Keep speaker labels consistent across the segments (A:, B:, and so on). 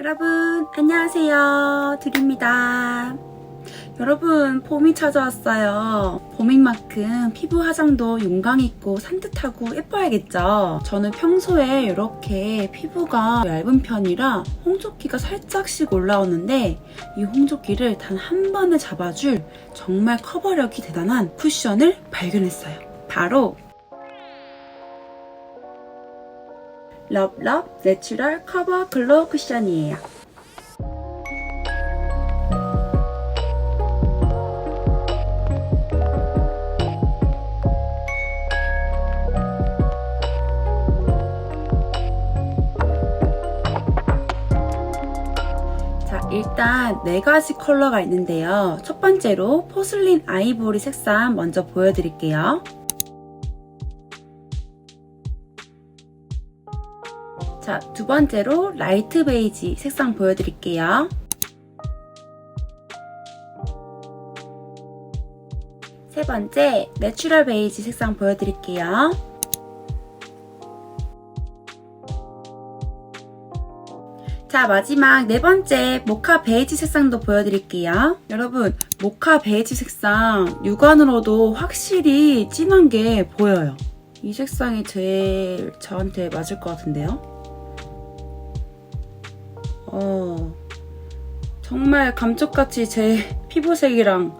A: 여러분, 안녕하세요. 드립니다. 여러분, 봄이 찾아왔어요. 봄인 만큼 피부 화장도 용광있고 산뜻하고 예뻐야겠죠? 저는 평소에 이렇게 피부가 얇은 편이라 홍조기가 살짝씩 올라오는데 이 홍조기를 단 한 번에 잡아줄 정말 커버력이 대단한 쿠션을 발견했어요. 바로 럽럽 내추럴 커버 글로우 쿠션이에요. 자, 일단 네 가지 컬러가 있는데요. 첫 번째로 포슬린 아이보리 색상 먼저 보여드릴게요. 자, 두 번째로 라이트 베이지 색상 보여드릴게요. 세 번째, 내추럴 베이지 색상 보여드릴게요. 자, 마지막 네 번째, 모카 베이지 색상도 보여드릴게요. 여러분, 모카 베이지 색상 육안으로도 확실히 진한 게 보여요. 이 색상이 제일 저한테 맞을 것 같은데요? 어, 정말 감쪽같이 제 피부색이랑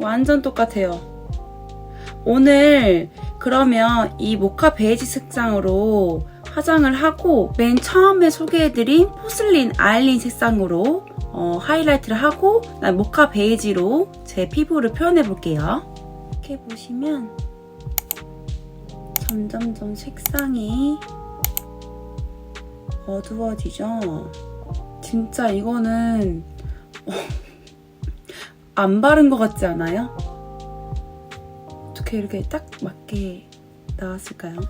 A: 완전 똑같아요. 오늘 그러면 이 모카 베이지 색상으로 화장을 하고 맨 처음에 소개해드린 포슬린 아일린 색상으로 어, 하이라이트를 하고 난 모카 베이지로 제 피부를 표현해 볼게요. 이렇게 보시면 점점점 색상이 어두워지죠? 진짜 이거는 어, 안 바른 것 같지 않아요? 어떻게 이렇게 딱 맞게 나왔을까요?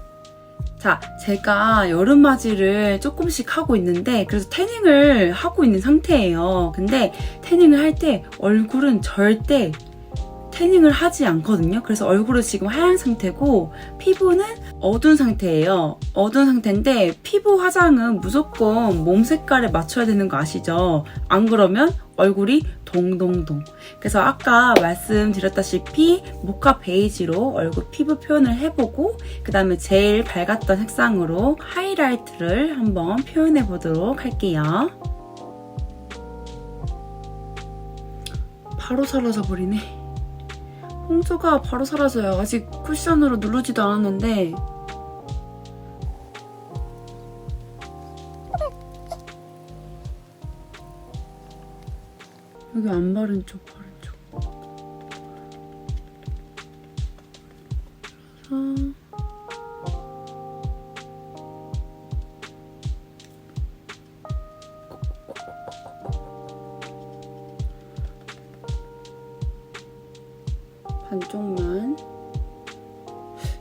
A: 자, 제가 여름맞이를 조금씩 하고 있는데 그래서 태닝을 하고 있는 상태예요. 근데 태닝을 할 때 얼굴은 절대 태닝을 하지 않거든요. 그래서 얼굴은 지금 하얀 상태고 피부는 어두운 상태예요. 어두운 상태인데 피부 화장은 무조건 몸 색깔에 맞춰야 되는 거 아시죠? 안 그러면 얼굴이 동동동. 그래서 아까 말씀드렸다시피 모카 베이지로 얼굴 피부 표현을 해보고 그 다음에 제일 밝았던 색상으로 하이라이트를 한번 표현해 보도록 할게요. 바로 사라져 버리네. 홍조가 바로 사라져요. 아직 쿠션으로 누르지도 않았는데 여기 안 바른 쪽, 바른 쪽. 그래서 반쪽만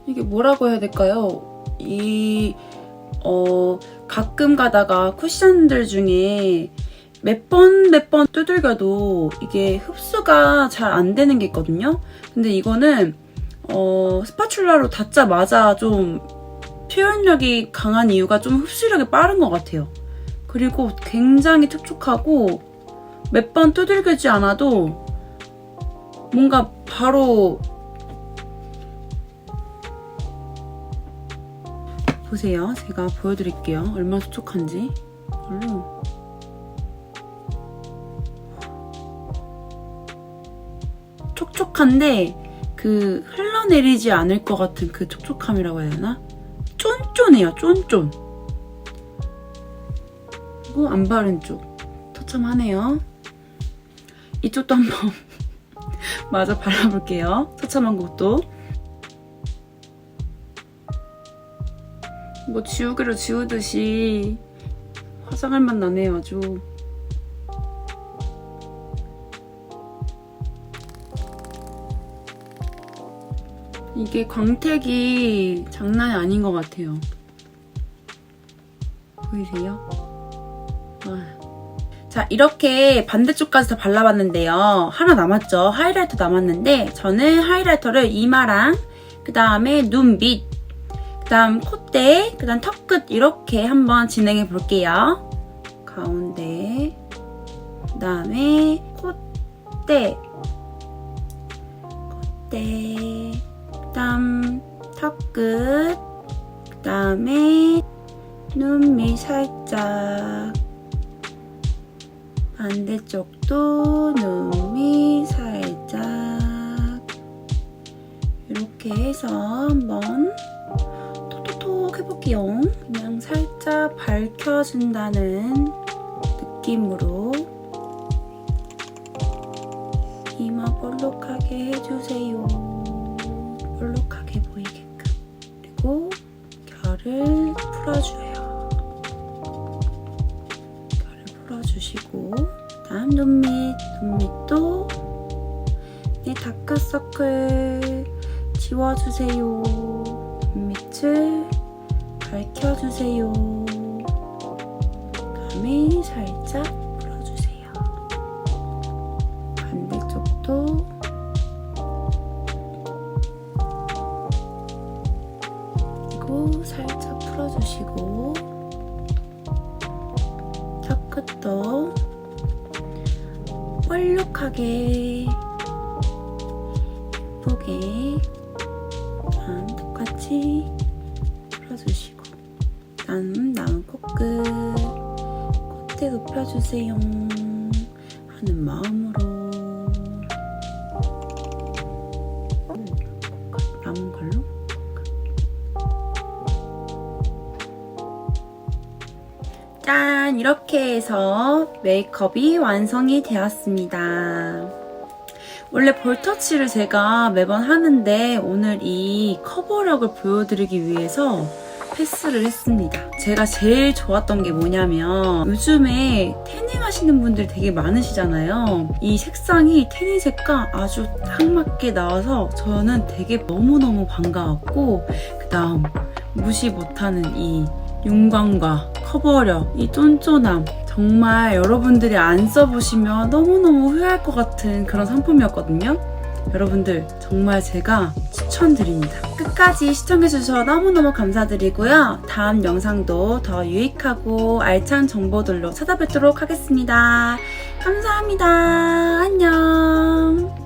A: 이게 뭐라고 해야 될까요? 이 어, 가끔 가다가 쿠션들 중에 몇 번 몇 번 두들겨도 이게 흡수가 잘 안 되는 게 있거든요. 근데 이거는 어, 스파츌라로 닿자마자 좀 표현력이 강한 이유가 좀 흡수력이 빠른 것 같아요. 그리고 굉장히 촉촉하고 몇 번 두들기지 않아도 뭔가 바로 보세요. 제가 보여드릴게요. 얼마나 촉촉한지. 얼른. 촉촉한데 그 흘러내리지 않을 것 같은 그 촉촉함이라고 해야 되나? 쫀쫀해요. 쫀쫀. 그리고 안 바른 쪽. 처참하네요. 이쪽도 한번 마저 발라볼게요. 처참한 곳도. 뭐 지우개로 지우듯이 화장할 맛 나네요, 아주. 이게 광택이 장난이 아닌 것 같아요. 보이세요? 와. 자, 이렇게 반대쪽까지 다 발라봤는데요. 하나 남았죠? 하이라이터 남았는데, 저는 하이라이터를 이마랑, 그 다음에 눈 밑, 그 그다음 콧대, 그 다음 턱 끝 이렇게 한번 진행해 볼게요. 가운데, 그 다음에 콧대, 콧대, 그 다음 턱 끝, 그 다음에 눈밑 살짝. 반대쪽도 눈밑 살짝 이렇게 해서 한번 톡톡톡 해볼게요. 그냥 살짝 밝혀준다는 느낌으로 이마 볼록하게 해주세요. 볼록하게 보이게끔. 그리고 결을 풀어줘요. 다음 눈밑, 눈밑도 네 다크서클 지워주세요. 눈밑을 밝혀주세요. 다음에 살짝 풀어주세요. 반대쪽도 그리고 살짝 풀어주시고 턱 끝도 볼록하게 예쁘게 다음 똑같이 풀어주시고 다음 남은 코끝 콧대 높여주세요 하는 마음으로. 남은 걸로 짠! 이렇게 해서 메이크업이 완성이 되었습니다. 원래 볼터치를 제가 매번 하는데 오늘 이 커버력을 보여드리기 위해서 패스를 했습니다. 제가 제일 좋았던 게 뭐냐면 요즘에 태닝 하시는 분들이 되게 많으시잖아요. 이 색상이 태닝 색과 아주 딱 맞게 나와서 저는 되게 너무너무 반가웠고 그 다음 무시 못하는 이 윤광과 커버력, 이 쫀쫀함 정말 여러분들이 안 써보시면 너무너무 후회할 것 같은 그런 상품이었거든요. 여러분들 정말 제가 추천드립니다. 끝까지 시청해주셔서 너무너무 감사드리고요. 다음 영상도 더 유익하고 알찬 정보들로 찾아뵙도록 하겠습니다. 감사합니다. 안녕.